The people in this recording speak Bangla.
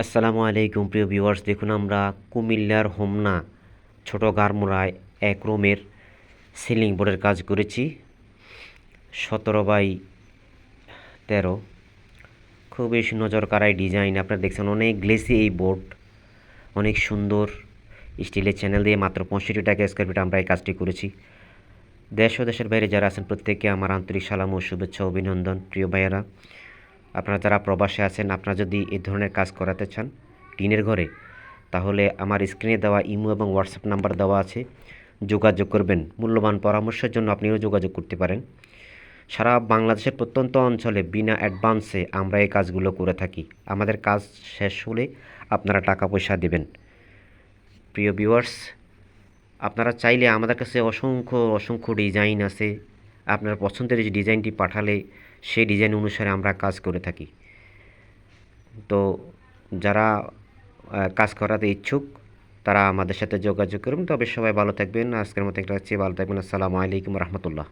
আসসালামু আলাইকুম, প্রিয় ভিউয়ার্স। দেখুন, আমরা কুমিল্লার হোমনা ছোট গারমুরায় এক রুমের সিলিং বোর্ডের কাজ করেছি। সতেরো বাই তেরো। খুবই নজর কাড়াই ডিজাইন। আপনারা দেখছেন অনেক গ্লেসি এই বোর্ড। অনেক সুন্দর স্টিলের চ্যানেল দিয়ে মাত্র পঁয়ষট্টি টাকা স্কোয়ার ফিট আমরা এই কাজটি করেছি। দেশ ও দেশের বাইরে যারা আছেন প্রত্যেককে আমার আন্তরিক সালাম ও শুভেচ্ছা, অভিনন্দন, প্রিয় ভাইয়েরা। আপনারা যারা প্রবাসে আছেন, আপনারা যদি এই ধরনের কাজ করাতে চান টিনের ঘরে, তাহলে আমার স্ক্রিনে দেওয়া ইমো এবং হোয়াটসঅ্যাপ নাম্বার দেওয়া আছে। যোগাযোগ করবেন। মূল্যবান পরামর্শের জন্য আপনিও যোগাযোগ করতে পারেন। সারা বাংলাদেশের প্রত্যন্ত অঞ্চলে বিনা অ্যাডভান্সে আমরা এই কাজগুলো করে থাকি। আমাদের কাজ শেষ হলে আপনারা টাকা পয়সা দেবেন। প্রিয় ভিউয়ার্স, আপনারা চাইলে আমাদের কাছে অসংখ্য অসংখ্য ডিজাইন আছে। আপনার পছন্দের যে ডিজাইনটি পাঠালে সেই ডিজাইন অনুসারে আমরা কাজ করে থাকি। তো যারা কাজ করাতে ইচ্ছুক, তারা আমাদের সাথে যোগাযোগ করুন। তবে সবাই ভালো থাকবেন। আজকের মতো একটা ভালো থাকবেন। আসসালামু আলাইকুম রহমতুল্লাহ।